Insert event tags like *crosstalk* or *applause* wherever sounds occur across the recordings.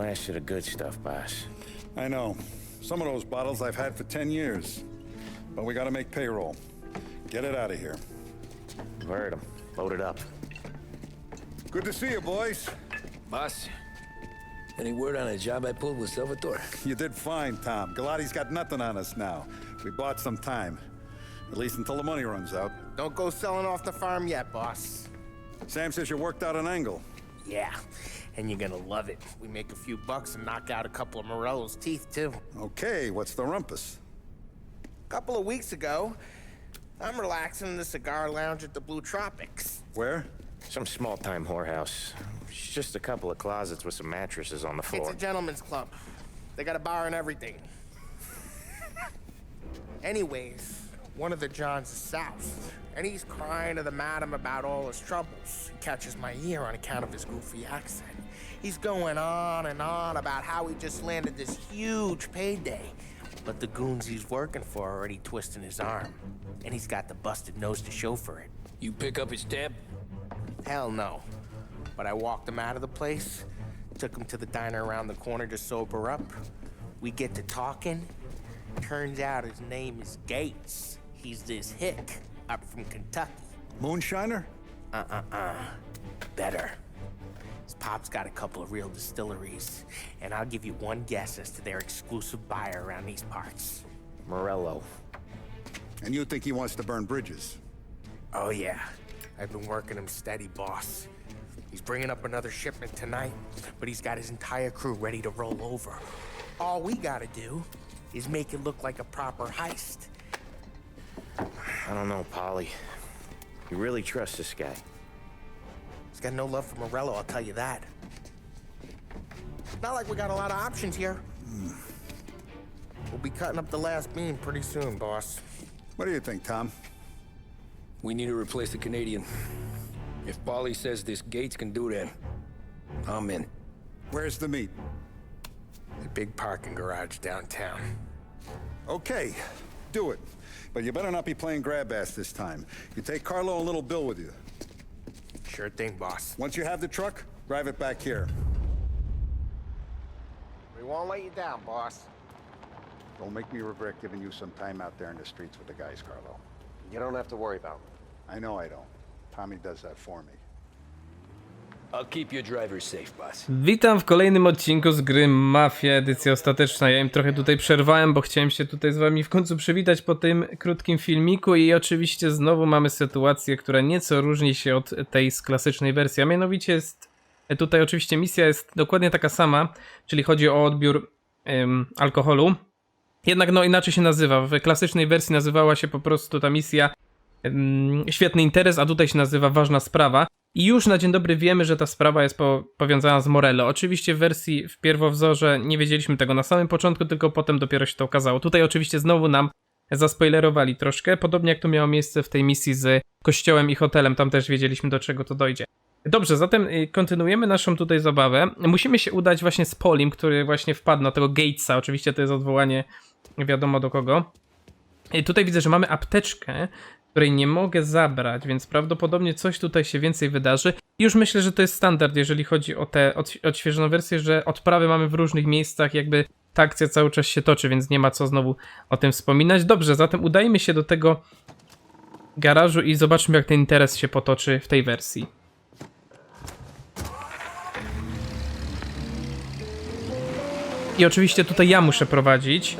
the last of the good stuff, boss. I know. Some of those bottles I've had for 10 years. But we gotta make payroll. Get it out of here. I've heard 'em. Load it up. Good to see you, boys. Boss, any word on a job I pulled with Salvatore? You did fine, Tom. Galati's got nothing on us now. We bought some time. At least until the money runs out. Don't go selling off the farm yet, boss. Sam says you worked out an angle. Yeah, and you're gonna love it. We make a few bucks and knock out a couple of Morello's teeth, too. Okay, what's the rumpus? A couple of weeks ago, I'm relaxing in the cigar lounge at the Blue Tropics. Where? Some small-time whorehouse. It's just a couple of closets with some mattresses on the floor. It's a gentleman's club. They got a bar and everything. *laughs* Anyways, one of the Johns is south, and he's crying to the madam about all his troubles. He catches my ear on account of his goofy accent. He's going on and on about how he just landed this huge payday, but the goons he's working for are already twisting his arm, and he's got the busted nose to show for it. You pick up his tab? Hell no. But I walked him out of the place, took him to the diner around the corner to sober up. We get to talking. Turns out his name is Gates. He's this hick up from Kentucky. Moonshiner? Uh uh uh. Better. His pop's got a couple of real distilleries, and I'll give you one guess as to their exclusive buyer around these parts. Morello. And you think he wants to burn bridges? Oh, yeah. I've been working him steady, boss. He's bringing up another shipment tonight, but he's got his entire crew ready to roll over. All we gotta do is make it look like a proper heist. I don't know, Polly. You really trust this guy? He's got no love for Morello, I'll tell you that. Not like we got a lot of options here. We'll be cutting up the last beam pretty soon, boss. What do you think, Tom? We need to replace the Canadian. If Polly says this Gates can do that, I'm in. Where's the meat? The big parking garage downtown. Okay, do it. But you better not be playing grab ass this time. You take Carlo and Little Bill with you. Sure thing, boss. Once you have the truck, drive it back here. We won't let you down, boss. Don't make me regret giving you some time out there in the streets with the guys, Carlo. You don't have to worry about me. I know I don't. Tommy does that for me. Witam w kolejnym odcinku z gry Mafia, edycja ostateczna. Ja im trochę tutaj przerwałem, bo chciałem się tutaj z wami w końcu przywitać po tym krótkim filmiku i oczywiście znowu mamy sytuację, która nieco różni się od tej z klasycznej wersji, a mianowicie jest tutaj oczywiście misja jest dokładnie taka sama, czyli chodzi o odbiór em, alkoholu. Jednak no inaczej się nazywa. W klasycznej wersji nazywała się po prostu ta misja em, Świetny interes, a tutaj się nazywa Ważna sprawa. I już na dzień dobry wiemy, że ta sprawa jest po, powiązana z Morello. Oczywiście w wersji w pierwowzorze nie wiedzieliśmy tego na samym początku, tylko potem dopiero się to okazało. Tutaj oczywiście znowu nam zaspoilerowali troszkę, podobnie jak to miało miejsce w tej misji z kościołem i hotelem, tam też wiedzieliśmy do czego to dojdzie. Dobrze, zatem y, kontynuujemy naszą tutaj zabawę. Musimy się udać właśnie z Polim, który właśnie wpadł na tego Gatesa. Oczywiście to jest odwołanie wiadomo do kogo. I tutaj widzę, że mamy apteczkę, której nie mogę zabrać, więc prawdopodobnie coś tutaj się więcej wydarzy. I już myślę, że to jest standard, jeżeli chodzi o tę odś- odświeżoną wersję, że odprawy mamy w różnych miejscach, jakby ta akcja cały czas się toczy, więc nie ma co znowu o tym wspominać. Dobrze, zatem udajmy się do tego garażu i zobaczmy, jak ten interes się potoczy w tej wersji. I oczywiście tutaj ja muszę prowadzić.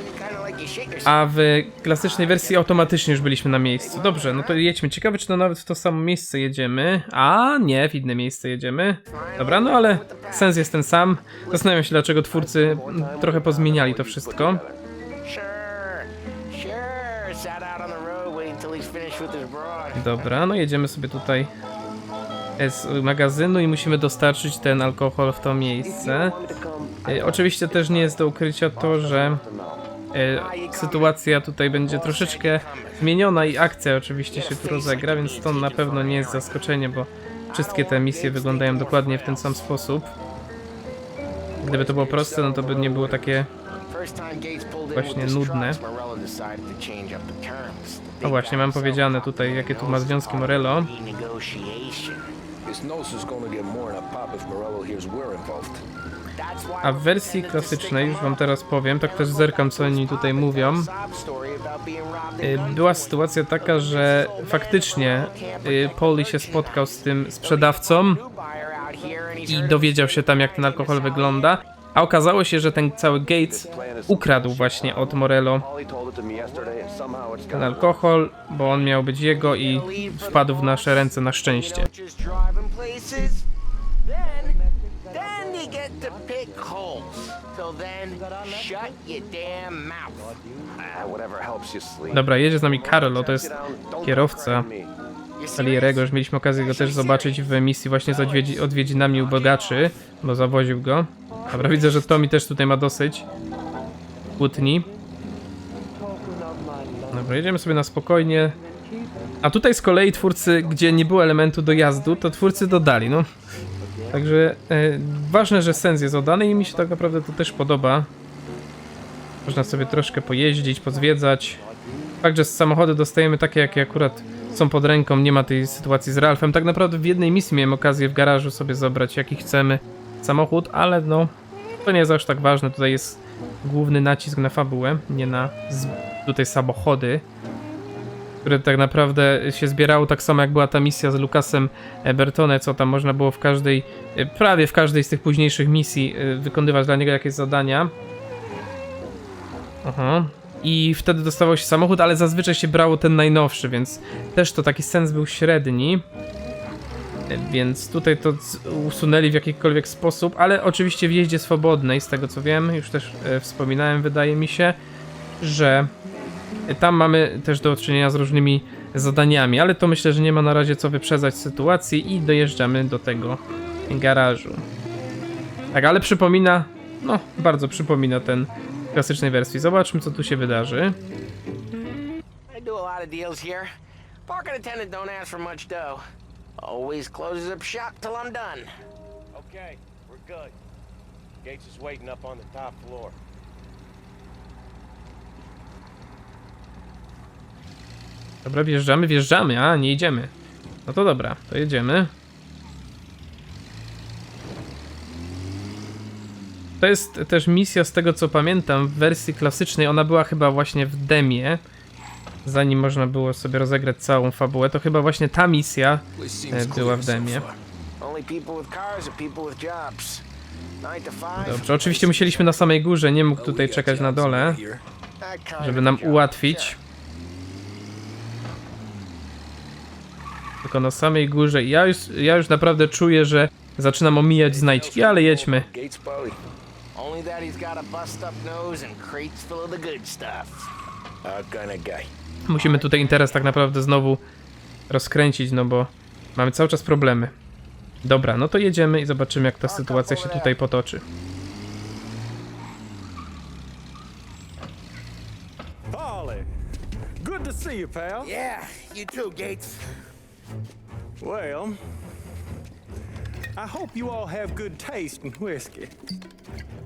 A w klasycznej wersji automatycznie już byliśmy na miejscu. Dobrze, no to jedźmy. Ciekawe, czy to nawet w to samo miejsce jedziemy. A nie, w inne miejsce jedziemy. Dobra, no ale sens jest ten sam. Zastanawiam się, dlaczego twórcy trochę pozmieniali to wszystko. Dobra, no jedziemy sobie tutaj z magazynu i musimy dostarczyć ten alkohol w to miejsce. E, oczywiście też nie jest do ukrycia to, że sytuacja tutaj będzie troszeczkę zmieniona i akcja oczywiście się tu rozegra, więc to na pewno nie jest zaskoczenie, bo wszystkie te misje wyglądają dokładnie w ten sam sposób. Gdyby to było proste, no to by nie było takie... Właśnie nudne. No właśnie, mam powiedziane tutaj, jakie tu ma związki Morello. His is gonna get more in a pop if Morello hears we're involved. A w wersji klasycznej, już wam teraz powiem, tak też zerkam co oni tutaj mówią, y, była sytuacja taka, że faktycznie y, Poli się spotkał z tym sprzedawcą i dowiedział się tam jak ten alkohol wygląda, a okazało się, że ten cały Gates ukradł właśnie od Morello ten alkohol, bo on miał być jego i wpadł w nasze ręce na szczęście. Get to pick holes. So then, shut your damn mouth. Ah, whatever helps you sleep. Dobra, jedzie z nami Karol, to jest kierowca Salierego. Już mieliśmy okazję go też zobaczyć w misji właśnie z odwiedzi odwiedzinami u bogaczy, bo zawoził go. Dobra, widzę, że Tommy też tutaj ma dosyć kłótni. Dobra, jedziemy sobie na spokojnie. A tutaj z kolei twórcy, gdzie nie było elementu dojazdu, to twórcy dodali, no. Także e, ważne, że sens jest oddany i mi się tak naprawdę to też podoba. Można sobie troszkę pojeździć, pozwiedzać. Fakt, że samochody dostajemy takie, jakie akurat są pod ręką, nie ma tej sytuacji z Ralphem. Tak naprawdę w jednej misji miałem okazję w garażu sobie zobrać jaki chcemy samochód, ale no to nie jest aż tak ważne. Tutaj jest główny nacisk na fabułę, nie na z- tutaj samochody, które tak naprawdę się zbierało tak samo jak była ta misja z Lucasem e, Bertone, co tam można było w każdej, prawie w każdej z tych późniejszych misji e, wykonywać dla niego jakieś zadania. Aha. I wtedy dostawał się samochód, ale zazwyczaj się brało ten najnowszy, więc też to taki sens był średni. E, Więc tutaj to usunęli w jakikolwiek sposób, ale oczywiście w jeździe swobodnej, z tego co wiem, już też wspominałem, wydaje mi się, że tam mamy też do czynienia z różnymi zadaniami, ale to myślę, że nie ma na razie co wyprzedzać sytuacji i dojeżdżamy do tego garażu. Tak, ale przypomina, no bardzo przypomina ten klasycznej wersji. Zobaczmy co tu się wydarzy. Parking attendant don't ask for much dough. Always closes up shop till I'm done. Okay, we're good. Gates is waiting up on the top floor. Dobra, wjeżdżamy, wjeżdżamy, a nie idziemy. No to dobra, to jedziemy. To jest też misja z tego co pamiętam w wersji klasycznej, ona była chyba właśnie w demie. Zanim można było sobie rozegrać całą fabułę, to chyba właśnie ta misja e, była w demie. Dobrze, oczywiście musieliśmy na samej górze, nie mógł tutaj czekać na dole, żeby nam ułatwić. Tylko na samej górze. Ja już, ja już naprawdę czuję, że zaczynam omijać znajdźki, ale jedźmy. Only that he's got a bust up nose and crates full of the good stuff. Our kind of guy. Musimy tutaj interes tak naprawdę znowu rozkręcić, no bo mamy cały czas problemy. Dobra, no to jedziemy i zobaczymy jak ta sytuacja się tutaj potoczy. Polly, good to see you, pal. Yeah, you too, Gates. Well, I hope you all have good taste in whiskey.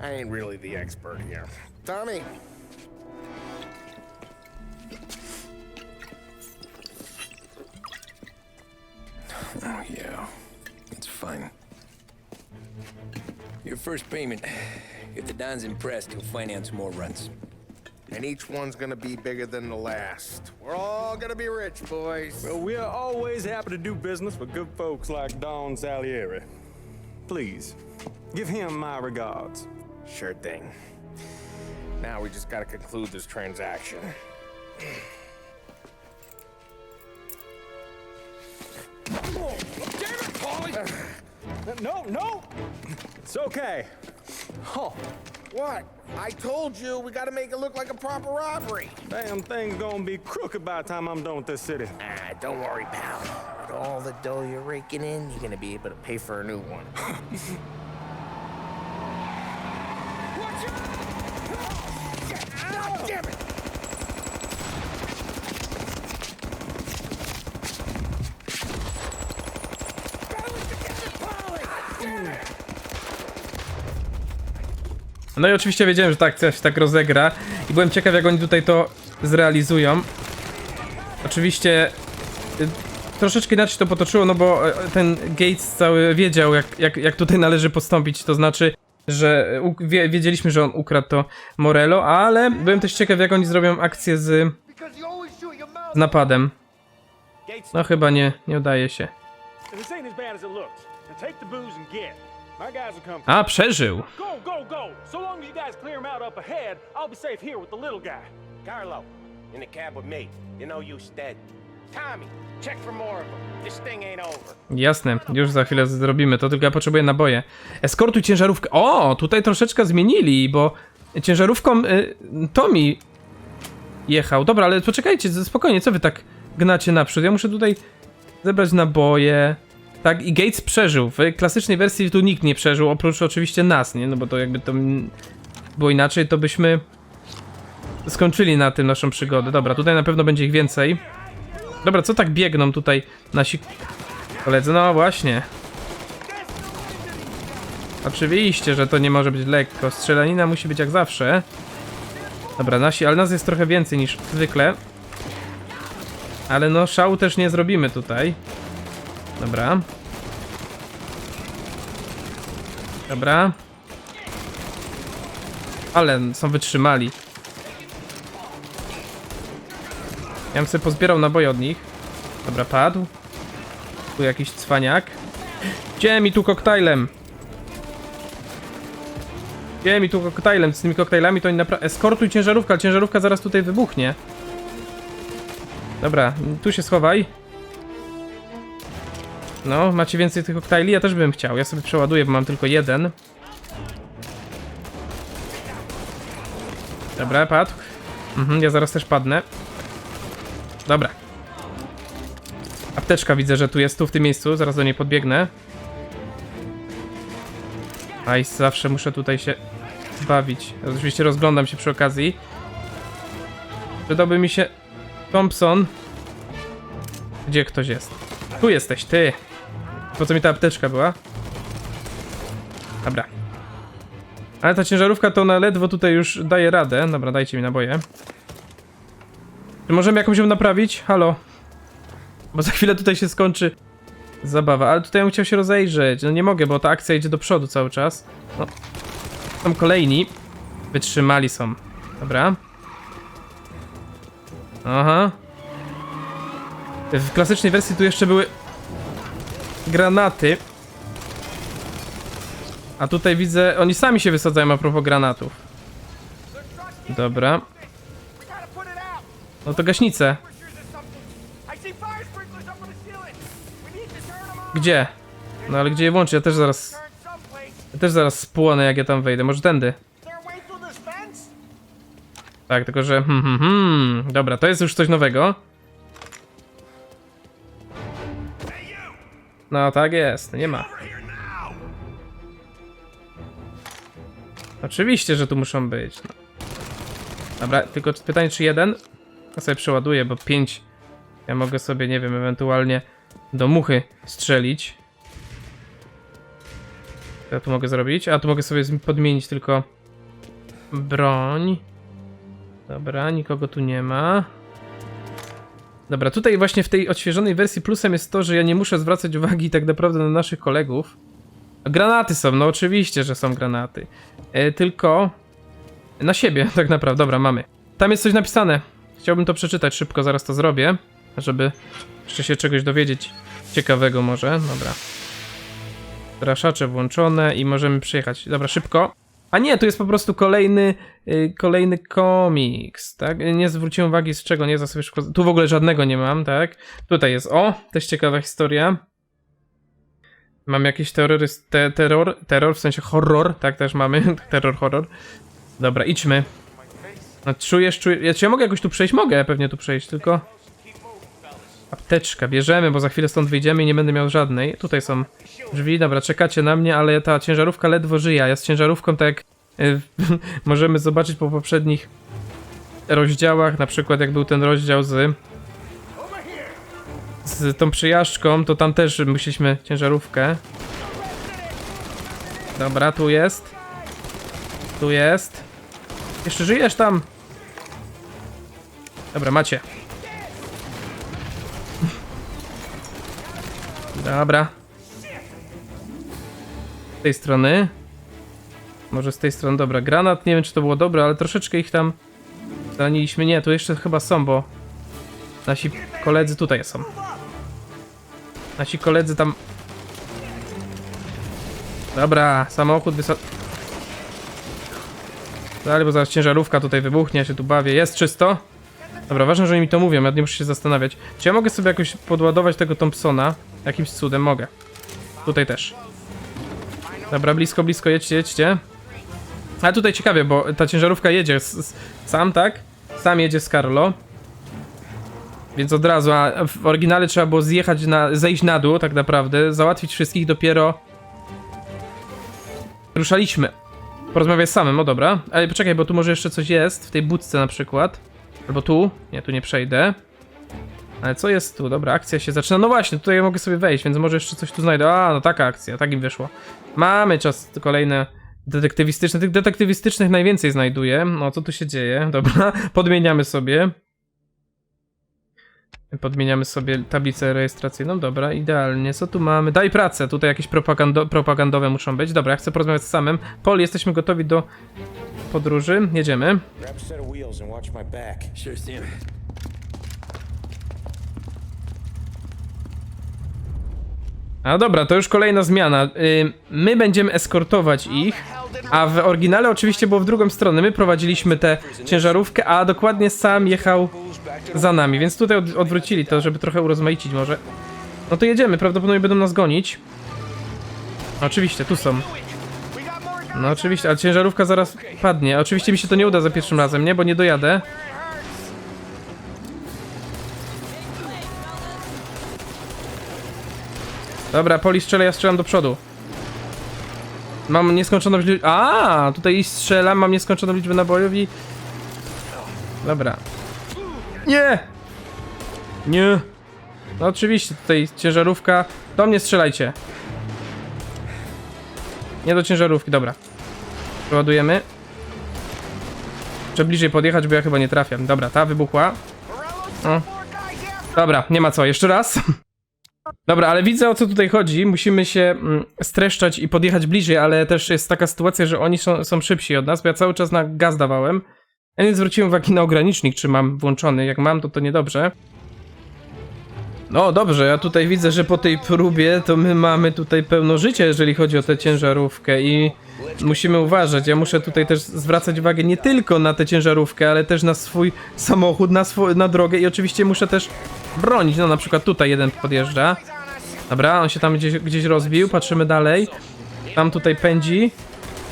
I ain't really the expert here. Tommy, Oh, yeah. It's fine. Your first payment. If the Don's impressed, he'll finance more runs. and each one's gonna be bigger than the last. We're all gonna be rich, boys. Well, we are always happy to do business with good folks like Don Salieri. Please, give him my regards. Sure thing. Now we just gotta conclude this transaction. *sighs* No, no! It's okay. Oh, What? I told you we gotta make it look like a proper robbery. damn thing's gonna be crooked by the time I'm done with this city. Ah, don't worry, pal. With all the dough you're raking in, you're gonna be able to pay for a new one. *laughs* No i oczywiście wiedziałem, że tak coś tak rozegra i byłem ciekaw jak oni tutaj to zrealizują. Oczywiście y, troszeczkę inaczej to potoczyło, no bo e, ten Gates cały wiedział jak, jak, jak tutaj należy postąpić, to znaczy że wiedzieliśmy, że on ukradł to Morello, ale byłem też ciekaw, jak oni zrobią akcję z z napadem. No chyba nie, nie udaje się. A, przeżył! Go, go, go! So long as you guys clear him out up ahead, I'll be safe here with the little guy. Carlo, in the cab with me. You know you dead. Tommy, check for more of them. This thing ain't over. Jasne, już za chwilę zrobimy to, tylko ja potrzebuję naboje. Eskortuj ciężarówkę. O, tutaj troszeczkę zmienili, bo ciężarówką y, Tommy jechał. Dobra, ale poczekajcie, spokojnie, co wy tak gnacie naprzód? Ja muszę tutaj zebrać naboje. Tak, i Gates przeżył. W klasycznej wersji tu nikt nie przeżył, oprócz oczywiście nas, nie? No bo to jakby to było inaczej, to byśmy skończyli na tym naszą przygodę. Dobra, tutaj na pewno będzie ich więcej. Dobra, co tak biegną tutaj nasi koledzy? No właśnie. Oczywiście, że to nie może być lekko. Strzelanina musi być jak zawsze. Dobra, nasi, ale nas jest trochę więcej niż zwykle. Ale no, szału też nie zrobimy tutaj. Dobra. Dobra. Ale są wytrzymali. Ja bym sobie pozbierał naboje od nich. Dobra, padł. Tu jakiś cwaniak. Gdzie mi tu koktajlem? Gdzie mi tu koktajlem? Z tymi koktajlami to oni naprawdę... Eskortuj ciężarówka, ciężarówka zaraz tutaj wybuchnie. Dobra, tu się schowaj. No, macie więcej tych koktajli? Ja też bym chciał. Ja sobie przeładuję, bo mam tylko jeden. Dobra, padł. Mhm, ja zaraz też padnę. Dobra. Apteczka widzę, że tu jest, tu w tym miejscu. Zaraz do niej podbiegnę. Aj, zawsze muszę tutaj się bawić. Oczywiście rozglądam się przy okazji. Przydałby mi się Thompson. Gdzie ktoś jest? Tu jesteś, ty. Po co mi ta apteczka była? Dobra. Ale ta ciężarówka to ona ledwo tutaj już daje radę. Dobra, dajcie mi naboje. Czy możemy jakąś ją naprawić? Halo? Bo za chwilę tutaj się skończy zabawa. Ale tutaj bym chciał się rozejrzeć. No nie mogę, bo ta akcja idzie do przodu cały czas. No. Są kolejni. Wytrzymali są. Dobra. Aha. W klasycznej wersji tu jeszcze były granaty. A tutaj widzę, oni sami się wysadzają a propos granatów. Dobra. No to on. Gdzie? No ale gdzie je włączyć? Ja też zaraz, ja też zaraz spłonę jak ja tam wejdę. Może tędy. Tak, tylko że hmm, hmm, hmm. Dobra, to jest już coś nowego. No tak jest, nie ma. Oczywiście, że tu muszą być. No. Dobra, tylko pytanie czy jeden? Ja sobie przeładuję, bo pięć. Ja mogę sobie, nie wiem, ewentualnie do muchy strzelić. Co ja tu mogę zrobić? A tu mogę sobie podmienić tylko broń. Dobra, nikogo tu nie ma. Dobra, tutaj właśnie w tej odświeżonej wersji plusem jest to, że ja nie muszę zwracać uwagi tak naprawdę na naszych kolegów. Granaty są, no oczywiście, że są granaty. E, tylko na siebie *laughs* tak naprawdę. Dobra, mamy. Tam jest coś napisane. Chciałbym to przeczytać szybko, zaraz to zrobię, żeby jeszcze się czegoś dowiedzieć ciekawego może. Dobra. Straszacze włączone i możemy przyjechać. Dobra, szybko. A nie, tu jest po prostu kolejny, y, kolejny komiks, tak? Nie zwróciłem uwagi z czego, nie, za sobie. Tu w ogóle żadnego nie mam, tak? Tutaj jest, o, też ciekawa historia. Mam jakiś terroryst, te, terror, terror, w sensie horror, tak też mamy, *laughs* terror, horror. Dobra, idźmy. No, czujesz, czujesz, ja, czy ja mogę jakoś tu przejść? Mogę pewnie tu przejść, tylko... Apteczka, bierzemy, bo za chwilę stąd wyjdziemy i nie będę miał żadnej. Tutaj są drzwi, dobra, czekacie na mnie, ale ta ciężarówka ledwo żyje. Ja z ciężarówką tak jak *laughs* y, możemy zobaczyć po poprzednich rozdziałach, na przykład jak był ten rozdział z z tą przyjażdżką, to tam też musieliśmy ciężarówkę. Dobra, tu jest. Tu jest. Jeszcze żyjesz tam? Dobra, macie. Dobra. Z tej strony. Może z tej strony, dobra. Granat, nie wiem czy to było dobre, ale troszeczkę ich tam zraniliśmy. Nie, tu jeszcze chyba są, bo nasi koledzy tutaj są. Nasi koledzy tam... Dobra, samochód wysad... Dalej, bo zaraz ciężarówka tutaj wybuchnie, ja się tu bawię. Jest czysto? Dobra, ważne, że oni mi to mówią, ja nie muszę się zastanawiać. Czy ja mogę sobie jakoś podładować tego Thompsona? Jakimś cudem mogę. Tutaj też. Dobra, blisko, blisko, jedźcie, jedźcie. Ale tutaj ciekawie, bo ta ciężarówka jedzie sam, tak? Sam jedzie z Carlo. Więc od razu, a w oryginale trzeba było zjechać na, zejść na dół tak naprawdę, załatwić wszystkich dopiero ruszaliśmy. Porozmawiać z samym, no dobra. Ale poczekaj, bo tu może jeszcze coś jest, w tej budce na przykład. Albo tu. Nie, tu nie przejdę. Ale co jest tu? Dobra, akcja się zaczyna. No właśnie, tutaj ja mogę sobie wejść, więc może jeszcze coś tu znajdę. A, no taka akcja, tak im wyszło. Mamy czas kolejne detektywistyczne. Tych detektywistycznych najwięcej znajduję. No, co tu się dzieje? Dobra, *laughs* podmieniamy sobie. Podmieniamy sobie tablicę rejestracyjną. Dobra, idealnie. Co tu mamy? Daj pracę. Tutaj jakieś propagando propagandowe muszą być. Dobra, ja chcę porozmawiać z samym. Pol, jesteśmy gotowi do podróży. Jedziemy. Grab a set of wheels and watch my back. Sure, Sam. A dobra, to już kolejna zmiana. Y, My będziemy eskortować ich, a w oryginale oczywiście było w drugą stronę. My prowadziliśmy tę ciężarówkę, a dokładnie sam jechał za nami, więc tutaj od odwrócili to, żeby trochę urozmaicić może. No to jedziemy, prawdopodobnie będą nas gonić. Oczywiście, tu są. No oczywiście, ale ciężarówka zaraz padnie. Oczywiście mi się to nie uda za pierwszym razem, nie? Bo nie dojadę. Dobra, Poli strzela, ja strzelam do przodu. Mam nieskończoną liczbę... A, tutaj strzelam, mam nieskończoną liczbę nabojów i... Dobra. Nie! Nie! No oczywiście, tutaj ciężarówka. Do mnie strzelajcie. Nie do ciężarówki, dobra. Przeładujemy. Muszę bliżej podjechać, bo ja chyba nie trafiam. Dobra, ta wybuchła. O. Dobra, nie ma co, jeszcze raz. *laughs* Dobra, ale widzę o co tutaj chodzi. Musimy się mm, streszczać i podjechać bliżej, ale też jest taka sytuacja, że oni są, są szybsi od nas, bo ja cały czas na gaz dawałem. Ja nie zwróciłem uwagi na ogranicznik, czy mam włączony. Jak mam, to to niedobrze. No dobrze, ja tutaj widzę, że po tej próbie to my mamy tutaj pełno życia, jeżeli chodzi o tę ciężarówkę i musimy uważać. Ja muszę tutaj też zwracać uwagę nie tylko na tę ciężarówkę, ale też na swój samochód, na, swój, na drogę i oczywiście muszę też bronić. No na przykład tutaj jeden podjeżdża. Dobra, on się tam gdzieś, gdzieś rozbił, patrzymy dalej. Tam tutaj pędzi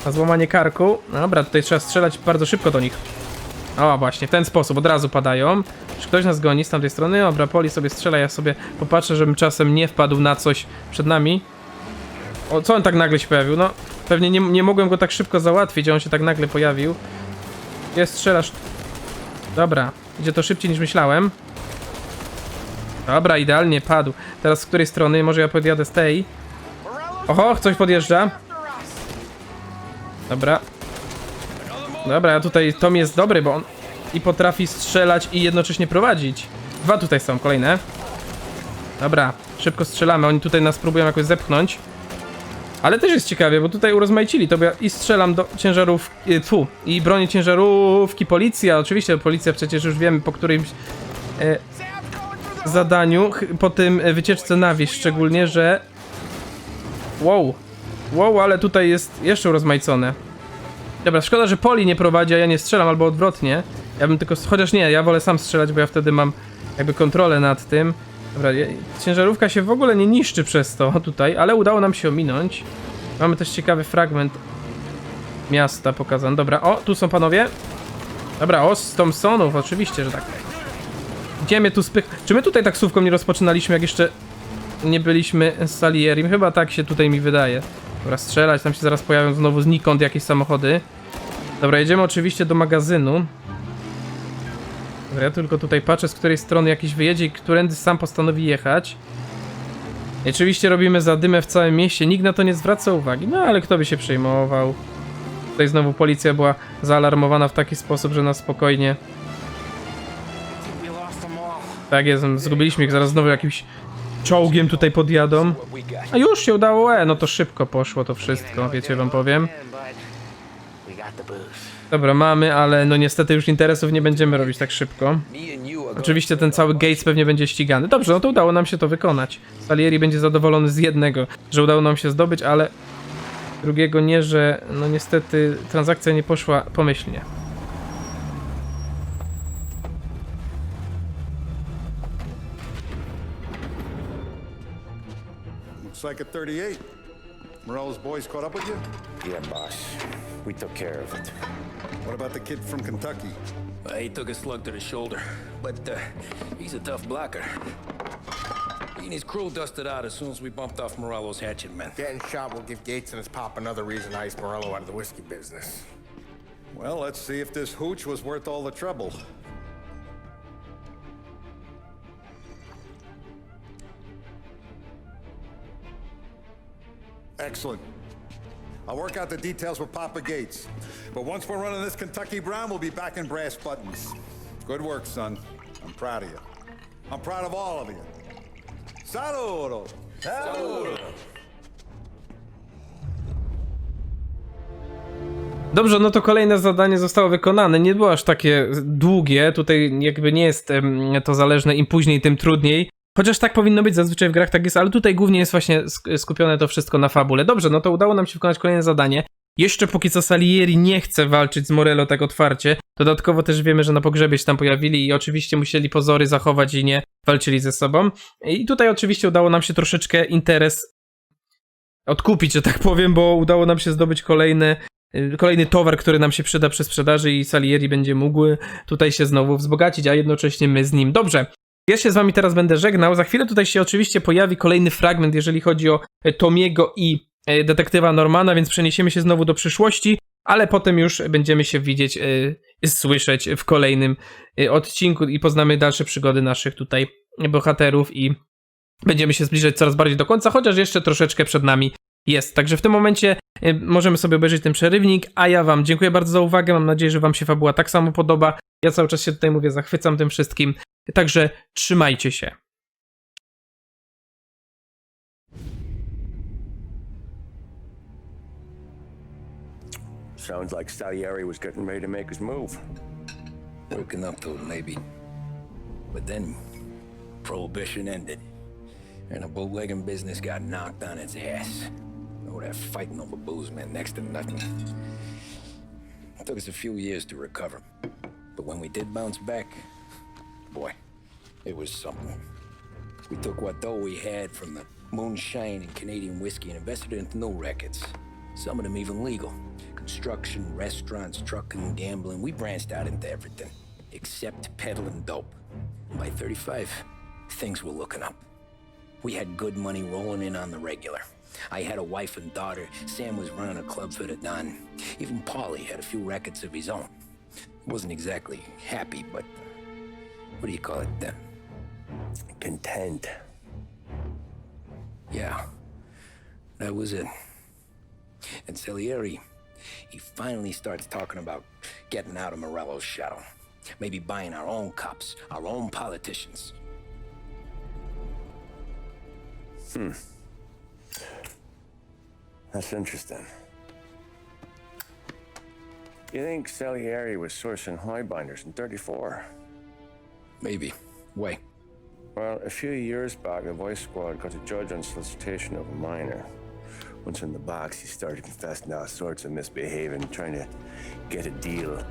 na złamanie karku. Dobra, tutaj trzeba strzelać bardzo szybko do nich. O, właśnie, w ten sposób, od razu padają. Czy ktoś nas goni z tamtej strony? Dobra, Poli sobie strzela, ja sobie popatrzę, żebym czasem nie wpadł na coś przed nami. O, co on tak nagle się pojawił? No, pewnie nie, nie mogłem go tak szybko załatwić, a on się tak nagle pojawił. Jest, strzelasz. Dobra, idzie to szybciej niż myślałem. Dobra, idealnie padł. Teraz z której strony? Może ja podjadę z tej. Oho, coś podjeżdża. Dobra. Dobra, tutaj Tom jest dobry, bo on i potrafi strzelać i jednocześnie prowadzić. Dwa tutaj są, kolejne. Dobra, szybko strzelamy, oni tutaj nas próbują jakoś zepchnąć. Ale też jest ciekawie, bo tutaj urozmaicili to, bo ja i strzelam do ciężarówki, tu i bronię ciężarówki, policja, oczywiście policja przecież już wiemy po którymś e, zadaniu, po tym e, wycieczce na wieś szczególnie, że wow, wow, ale tutaj jest jeszcze urozmaicone. Dobra, szkoda, że Poli nie prowadzi, a ja nie strzelam, albo odwrotnie. Ja bym tylko, chociaż nie, ja wolę sam strzelać, bo ja wtedy mam jakby kontrolę nad tym. Dobra, ciężarówka się w ogóle nie niszczy przez to tutaj, ale udało nam się ominąć. Mamy też ciekawy fragment miasta pokazany. Dobra, o, tu są panowie. Dobra, o, z Thompsonów, oczywiście, że tak. Gdzie mnie tu spych... Czy my tutaj taksówką nie rozpoczynaliśmy, jak jeszcze nie byliśmy z Salierim? Chyba tak się tutaj mi wydaje. Dobra, strzelać, tam się zaraz pojawią znowu znikąd jakieś samochody. Dobra, jedziemy oczywiście do magazynu. Ja tylko tutaj patrzę, z której strony jakiś wyjedzie i którędy sam postanowi jechać. I oczywiście robimy zadymę w całym mieście, nikt na to nie zwraca uwagi, no ale kto by się przejmował. Tutaj znowu policja była zaalarmowana w taki sposób, że na spokojnie. Tak jest, zgubiliśmy ich, zaraz znowu jakimś czołgiem tutaj podjadą. A już się udało, e, no to szybko poszło to wszystko, wiecie wam powiem. Dobra, mamy, ale no niestety już interesów nie będziemy robić tak szybko. Oczywiście ten cały Gates pewnie będzie ścigany. Dobrze, no to udało nam się to wykonać. Salieri będzie zadowolony z jednego, że udało nam się zdobyć, ale drugiego nie, że no niestety transakcja nie poszła pomyślnie. Looks like a 38. Morello's boys caught up with you? Yeah, boss. We took care of it. What about the kid from Kentucky? Uh, he took a slug to the shoulder, but uh, he's a tough blocker. He and his crew dusted out as soon as we bumped off Morello's hatchet men. Getting shot will give Gates and his pop another reason to ice Morello out of the whiskey business. Well, let's see if this hooch was worth all the trouble. Excellent. I'll work out the details with Papa Gates. But once we're running this Kentucky Brown, we'll be back in brass buttons. Good work, son. I'm proud of you. I'm proud of all of you. Dobrze, no to kolejne zadanie zostało wykonane. Nie było aż takie długie. Tutaj jakby nie jest to zależne im później, tym trudniej. Chociaż tak powinno być, zazwyczaj w grach tak jest, ale tutaj głównie jest właśnie sk- skupione to wszystko na fabule. Dobrze, no to udało nam się wykonać kolejne zadanie. Jeszcze póki co Salieri nie chce walczyć z Morello tak otwarcie. Dodatkowo też wiemy, że na pogrzebie się tam pojawili i oczywiście musieli pozory zachować i nie walczyli ze sobą. I tutaj oczywiście udało nam się troszeczkę interes odkupić, że tak powiem, bo udało nam się zdobyć kolejny, y, kolejny towar, który nam się przyda przy sprzedaży i Salieri będzie mógł tutaj się znowu wzbogacić, a jednocześnie my z nim. Dobrze. Ja się z wami teraz będę żegnał. Za chwilę tutaj się oczywiście pojawi kolejny fragment, jeżeli chodzi o e, Tomiego i e, detektywa Normana, więc przeniesiemy się znowu do przyszłości, ale potem już będziemy się widzieć, e, słyszeć w kolejnym odcinku i poznamy dalsze przygody naszych tutaj bohaterów i będziemy się zbliżać coraz bardziej do końca, chociaż jeszcze troszeczkę przed nami jest. Także w tym momencie y, możemy sobie obejrzeć ten przerywnik, a ja wam dziękuję bardzo za uwagę, mam nadzieję, że wam się fabuła tak samo podoba. Ja cały czas się tutaj mówię, zachwycam tym wszystkim, także trzymajcie się. Sounds like Salieri was getting ready to make his move. Working up to it, maybe. But then, Prohibition ended, and the bootlegging business got knocked on its ass. Fighting over booze meant next to nothing. It took us a few years to recover, but when we did bounce back, boy, it was something. We took what dough we had from the moonshine and Canadian whiskey and invested it into new records. Some of them even legal. Construction, restaurants, trucking, gambling. We branched out into everything except peddling dope. By 35, things were looking up. We had good money rolling in on the regular. I had a wife and daughter. Sam was running a club for the Don. Even Paulie had a few records of his own. Wasn't exactly happy, but what do you call it? Uh, Content. yeah, that was it. And Salieri, he finally starts talking about getting out of Morello's shadow. Maybe buying our own cops, our own politicians. That's interesting. You think Salieri was sourcing highbinders in 34? Maybe. Wait. Well, a few years back, the Vice Squad got a judge on solicitation of a minor. Once in the box, he started confessing all sorts of misbehaving, trying to get a deal.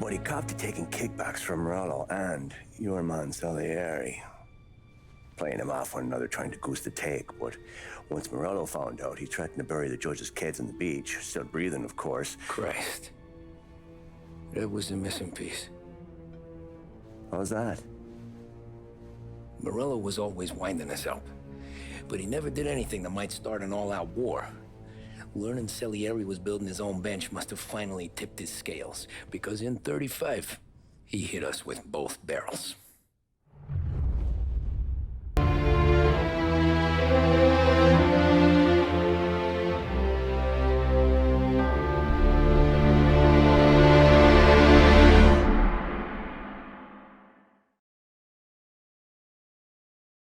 But he copped to taking kickbacks from Morello and your man Salieri. Playing him off one another, trying to goose the take. But once Morello found out, he threatened to bury the judge's kids on the beach. Still breathing, of course. Christ. That was the missing piece. How's that? Morello was always winding us up, but he never did anything that might start an all-out war. Learning Salieri was building his own bench must have finally tipped his scales, because in 35, he hit us with both barrels.